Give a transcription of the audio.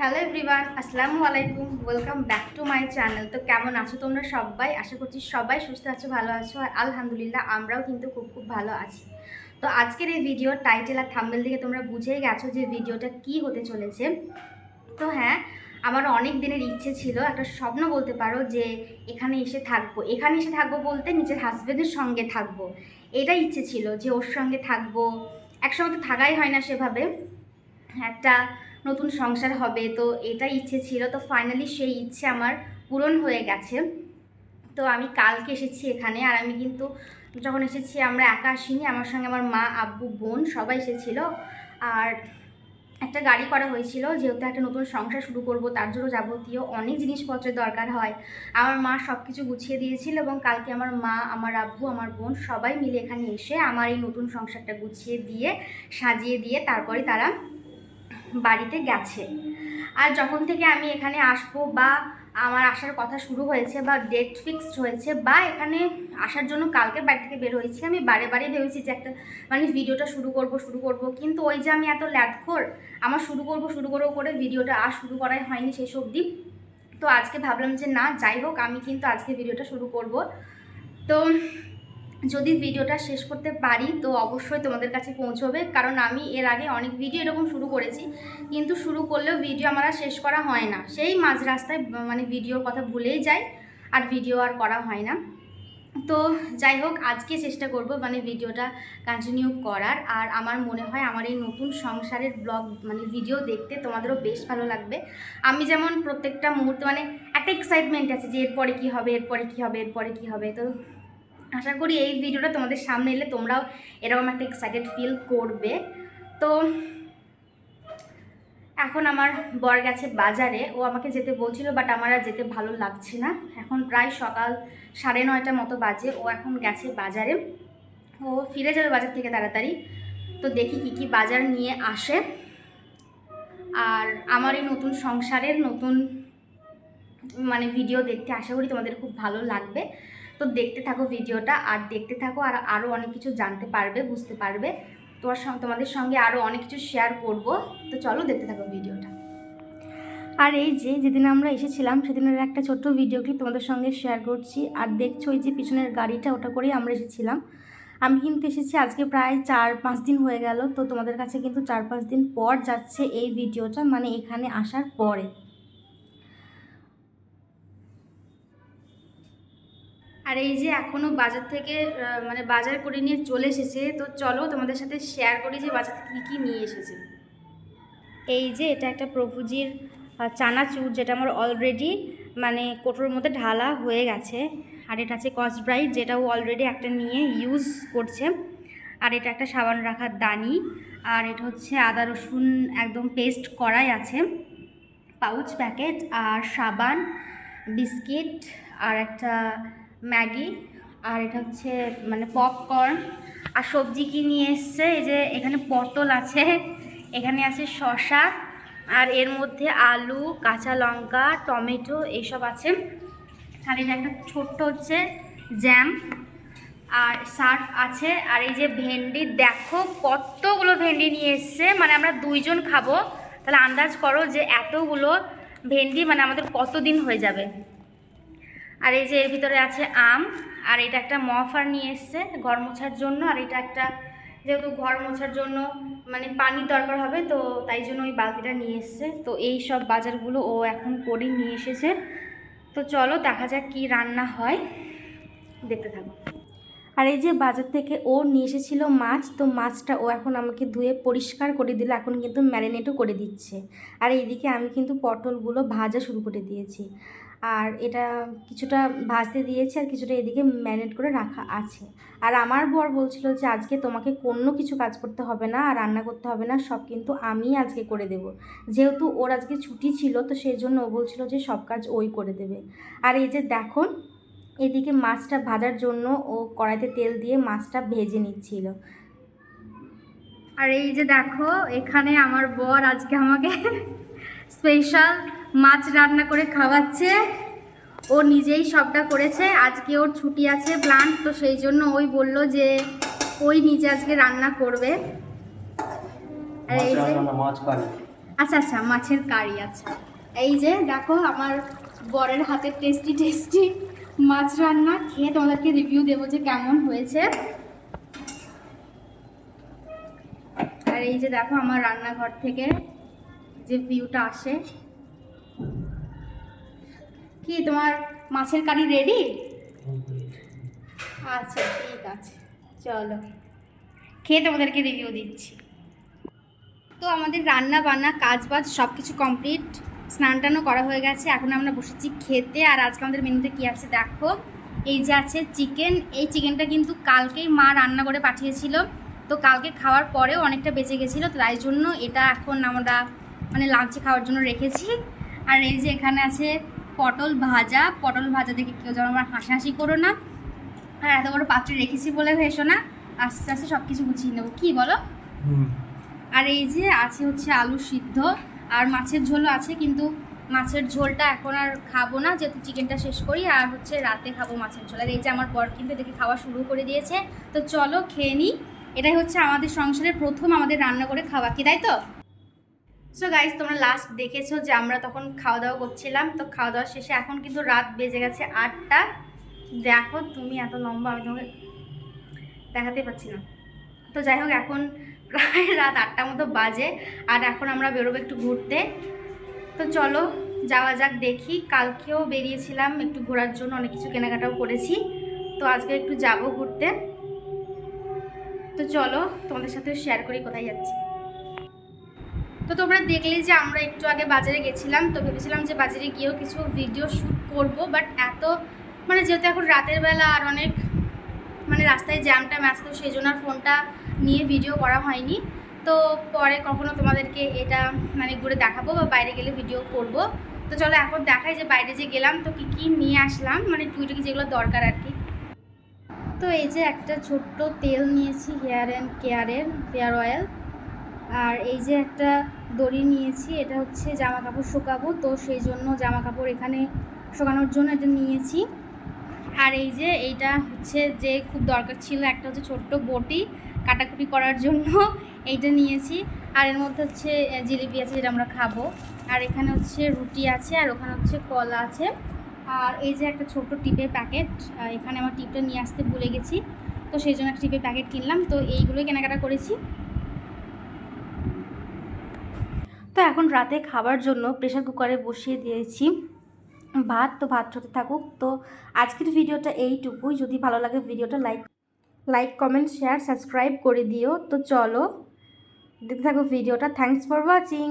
Hello everyone আসসালামু আলাইকুম welcome back to my channel তো কেমন আছো তোমরা সবাই? আশা করছি সবাই সুস্থ আছো, ভালো আছো। আর আলহামদুলিল্লাহ আমরাও কিন্তু খুব খুব ভালো আছি। তো আজকের এই ভিডিও টাইটেল আর থাম্বেল থেকে তোমরা বুঝেই গেছো যে ভিডিওটা কি হতে চলেছে। তো হ্যাঁ আমার অনেক দিনের ইচ্ছে ছিল একটা স্বপ্ন বলতে পারো যে এখানে এসে থাকব। এখানে এসে থাকব বলতে নিজের হাজব্যান্ডের সঙ্গে থাকব। এটা ইচ্ছে ছিল যে ওর সঙ্গে থাকব। একসঙ্গে তো থাকাই হয় না সেভাবে। একটা নতুন সংসার হবে, তো এটা ইচ্ছে ছিল। তো ফাইনালি সেই ইচ্ছে আমার পূরণ হয়ে গেছে। তো আমি কালকে এসেছি এখানে আর আমি কিন্তু যখন এসেছি আমরা একা আসিনি, আমার সঙ্গে আমার মা, আব্বু, বোন সবাই এসেছিল। আর একটা গাড়ি করা হয়েছিল, যেহেতু একটা নতুন সংসার শুরু করব, তার জন্য যাবতীয় অনেক জিনিসপত্রের দরকার হয়। আমার মা সব কিছু গুছিয়ে দিয়েছিল এবং কালকে আমার মা, আমার আব্বু, আমার বোন সবাই মিলে এখানে এসে আমার এই নতুন সংসারটা গুছিয়ে দিয়ে, সাজিয়ে দিয়ে তারপরে তারা বাড়িতে গেছে। আর যখন থেকে আমি এখানে আসব বা আমার আসার কথা শুরু হয়েছে বা ডেট ফিক্সড হয়েছে বা এখানে আসার জন্য কালকে বাড়ি থেকে বের হয়েছি, আমি বারে বারে ভেবেছি যে একটা মানে ভিডিওটা শুরু করব শুরু করব। কিন্তু ওই যে আমি এত ল্যাটখোর আমার শুরু করব, শুরু করব করে ভিডিওটা আর শুরু করাই হয়নি শেষ অবধি। তো আজকে ভাবলাম যে না, যাই হোক, আমি কিন্তু আজকে ভিডিওটা শুরু করব। তো যদি ভিডিওটা শেষ করতে পারি, তো অবশ্যই তোমাদের কাছে পৌঁছবে। কারণ আমি এর আগে অনেক ভিডিও এরকম শুরু করেছি, কিন্তু শুরু করলেও ভিডিও আমার আর শেষ করা হয় না। সেই মাঝ রাস্তায় মানে ভিডিওর কথা ভুলেই যাই, আর ভিডিও আর করা হয় না। তো যাই হোক, আজকে চেষ্টা করব মানে ভিডিওটা কন্টিনিউ করার। আর আমার মনে হয় আমার এই নতুন সংসারের ব্লগ মানে ভিডিও দেখতে তোমাদেরও বেশ ভালো লাগবে। আমি যেমন প্রত্যেকটা মুহূর্তে মানে একটা এক্সাইটমেন্ট আছে যে এরপরে কী হবে, এরপরে কী হবে, এরপরে কী হবে। তো আশা করি এই ভিডিওটা তোমাদের সামনে এলে তোমরাও এরকম একটা এক্সাইটেড ফিল করবে। তো এখন আমার বর গেছে বাজারে, ও আমাকে যেতে বলছিল বাট আমার আর যেতে ভালো লাগছে না। এখন প্রায় সকাল সাড়ে নয়টার মতো বাজে, ও এখন গেছে বাজারে। ও ফিরে যাবে বাজার থেকে তাড়াতাড়ি। তো দেখি কি কি বাজার নিয়ে আসে। আর আমার এই নতুন সংসারের নতুন মানে ভিডিও দেখতে আশা করি তোমাদের খুব ভালো লাগবে। তো দেখতে থাকো ভিডিওটা, আর দেখতে থাকো, আর আরও অনেক কিছু জানতে পারবে, বুঝতে পারবে। তোমার তোমাদের সঙ্গে আরও অনেক কিছু শেয়ার করব। তো চলো দেখতে থাকো ভিডিওটা। আর এই যে, যেদিন আমরা এসেছিলাম, সেদিনের একটা ছোট্ট ভিডিও ক্লিপ তোমাদের সঙ্গে শেয়ার করছি। আর দেখছ ওই যে পিছনের গাড়িটা, ওটা করেই আমরা এসেছিলাম। আমি কিন্তু এসেছি আজকে প্রায় চার পাঁচ দিন হয়ে গেল। তো তোমাদের কাছে কিন্তু চার পাঁচ দিন পর যাচ্ছে এই ভিডিওটা মানে এখানে আসার পরে। আর এই যে এখনও বাজার থেকে মানে বাজার করে নিয়ে চলে এসেছে, তো চলো তোমাদের সাথে শেয়ার করি যে বাজার থেকে কী কী নিয়ে এসেছে। এই যে এটা একটা প্রভুজির চানাচুর যেটা আমার অলরেডি মানে কোটোর মধ্যে ঢালা হয়ে গেছে। আর এটা আছে কসব্রাইট যেটা ও অলরেডি একটা নিয়ে ইউজ করছে। আর এটা একটা সাবান রাখার দানি। আর এটা হচ্ছে আদা রসুন একদম পেস্ট করাই আছে। পাউচ প্যাকেট আর সাবান, বিস্কিট, আর একটা ম্যাগি, আর এটা হচ্ছে মানে পপকর্ন। আর সবজি কি নিয়ে এসছে? এই যে এখানে পটল আছে, এখানে আছে শসা, আর এর মধ্যে আলু, কাঁচা লঙ্কা, টমেটো এইসব আছে। আর এটা একটা ছোট্ট হচ্ছে জ্যাম, আর সার্ফ আছে। আর এই যে ভেন্ডি, দেখো কতগুলো ভেন্ডি নিয়ে এসছে। মানে আমরা দুইজন খাব। তাহলে আন্দাজ করো যে এতগুলো ভেন্ডি মানে আমাদের কতদিন হয়ে যাবে? আর এই যে এর ভিতরে আছে আম, আর এটা একটা মফার নিয়ে এসছে ঘর মোছার জন্য, আর এটা একটা যেহেতু ঘর মোছার জন্য মানে পানির দরকার হবে, তো তাই জন্য ওই বালতিটা নিয়ে এসছে। তো এই সব বাজারগুলো ও এখন করে নিয়ে এসেছে। তো চলো দেখা যাক কি রান্না হয়। দেখতে থাকো। আর এই যে বাজার থেকে ও নিয়ে এসেছিল মাছ, তো মাছটা ও এখন আমাকে ধুয়ে পরিষ্কার করে দিল, এখন কিন্তু ম্যারিনেটও করে দিচ্ছে। আর এইদিকে আমি কিন্তু পটলগুলো ভাজা শুরু করে দিয়েছি। আর এটা কিছুটা ভাজতে দিয়েছে আর কিছুটা এদিকে ম্যারিনেট করে রাখা আছে। আর আমার বর বলছিল যে, আজকে তোমাকে কোনো কিছু কাজ করতে হবে না আর রান্না করতে হবে না, সব কিন্তু আমি আজকে করে দেব। যেহেতু ওর আজকে ছুটি ছিল, তো সেই জন্য ও বলছিল যে, সব কাজ ওই করে দেবে। আর এই যে দেখো, এদিকে মাছটা ভাজার জন্য ও কড়াইতে তেল দিয়ে মাছটা ভেজে নিচ্ছিল। আর এই যে দেখো, এখানে আমার বর আজকে আমাকে স্পেশাল মাছ রান্না করে খাওয়াচ্ছে। ও নিজেই সবটা করেছে। আজকে ওর ছুটি আছে প্লান্ট তো সেই জন্য ওই বলল যে ওই নিজে আজকে রান্না করবে। আর এই যে আচ্ছা আচ্ছা মাছের কারি আচ্ছা। এই যে দেখো আমার বরের হাতের টেস্টি টেস্টি মাছ রান্না। খেয়ে তোমাদেরকে রিভিউ দেবো যে কেমন হয়েছে। আর এই যে দেখো আমার রান্নাঘর থেকে যে ভিউটা আসে। কি, তোমার মাছের কারি রেডি আচ্ছা ঠিক আছে, চলো। খেয়ে তোমাদেরকে রিভিউ দিচ্ছি। তো আমাদের রান্না বান্না কাজ বাজ সব কিছু কমপ্লিট স্নান টানও করা হয়ে গেছে, এখন আমরা বসেছি খেতে। আর আজকে আমাদের মেনুতে কী আছে দেখো। এই যে আছে চিকেন এই চিকেনটা কিন্তু কালকেই মা রান্না করে পাঠিয়েছিল। তো কালকে খাওয়ার পরেও অনেকটা বেঁচে গেছিল, তাই জন্য এটা এখন আমরা মানে লাঞ্চে খাওয়ার জন্য রেখেছি। আর এই যে এখানে আছে পটল ভাজা। পটল ভাজা দেখে কেউ যেন আমার হাসাহাসি করো না। আর এত বড় পাত্রে রেখেছি বলে ভেসো না। আস্তে আস্তে সব কিছু গুছিয়ে নেব। কী বলো? আর এই যে আছে হচ্ছে আলু সিদ্ধ। আর মাছের ঝোলও আছে কিন্তু মাছের ঝোলটা এখন আর খাব না। যেহেতু চিকেনটা শেষ করি আর হচ্ছে রাতে খাব মাছের ঝোল। আর এই যে আমার বর কিন্তু দেখে খাওয়া শুরু করে দিয়েছে। তো চলো খেয়ে নিই এটাই হচ্ছে আমাদের সংসারের প্রথম আমাদের রান্না করে খাওয়া। কি তাই তো? সো গাইজ তোমরা লাস্ট দেখেছ যে আমরা তখন খাওয়া দাওয়া করছিলাম। তো খাওয়া দাওয়া শেষে এখন কিন্তু রাত বেজে গেছে আটটা। দেখো তুমি এত লম্বা, আমি তোমাকে দেখাতে পারছি না। তো যাই হোক, এখন প্রায় রাত আটটার মতো বাজে। আর এখন আমরা বেরোবো একটু ঘুরতে। তো চলো, যাওয়া যাক, দেখি। কালকেও বেরিয়েছিলাম একটু ঘোরার জন্য, অনেক কিছু কেনাকাটাও করেছি। তো আজকে একটু যাব ঘুরতে। তো চলো, তোমাদের সাথে শেয়ার করি কোথায় যাচ্ছি। তো তোমরা দেখলে যে আমরা একটু আগে বাজারে গেছিলাম, তো ভেবেছিলাম যে বাজারে গিয়েও কিছু ভিডিও শ্যুট করব বাট এত মানে যেহেতু এখন রাতের বেলা আর অনেক মানে রাস্তায় জ্যাম ট্যাম আসতো সেই জন্য আর ফোনটা নিয়ে ভিডিও করা হয়নি। তো পরে কখনো তোমাদেরকে এটা মানে ঘুরে দেখাবো বা বাইরে গেলে ভিডিও করব। তো চলো এখন দেখাই যে বাইরে যে গেলাম, তো কী কী নিয়ে আসলাম মানে টুইটুকি যেগুলো দরকার আর কি। তো এই যে একটা ছোট্ট তেল নিয়েছি হেয়ার অ্যান্ড কেয়ারের হেয়ার অয়েল আর এই যে একটা দড়ি নিয়েছি, এটা হচ্ছে জামা কাপড় শুকাবো, তো সেই জন্য জামা কাপড় এখানে শুকানোর জন্য এটা নিয়েছি। আর এই যে এইটা হচ্ছে যে খুব দরকার ছিল একটা হচ্ছে ছোট্ট বটি কাটাকুটি করার জন্য, এইটা নিয়েছি। আর এর মধ্যে হচ্ছে জিলিপি আছে যেটা আমরা খাব। আর এখানে হচ্ছে রুটি আছে আর ওখানে হচ্ছে কলা আছে। আর এই যে একটা ছোট্ট টিপের প্যাকেট এখানে আমার টিপটা নিয়ে আসতে ভুলে গেছি। তো সেই জন্য একটা টিপের প্যাকেট কিনলাম, তো এইগুলোই কেনাকাটা করেছি। তো এখন রাতে খাবার জন্য প্রেশার কুকারে বসিয়ে দিয়েছি। ভাত তো ভাত হতে থাকুক। তো আজকের ভিডিওটা এইটুকুই। যদি ভালো লাগে ভিডিওটা like like comment share subscribe করে দিও। তো চলো, দেখতে থাকো ভিডিওটা। Thanks for watching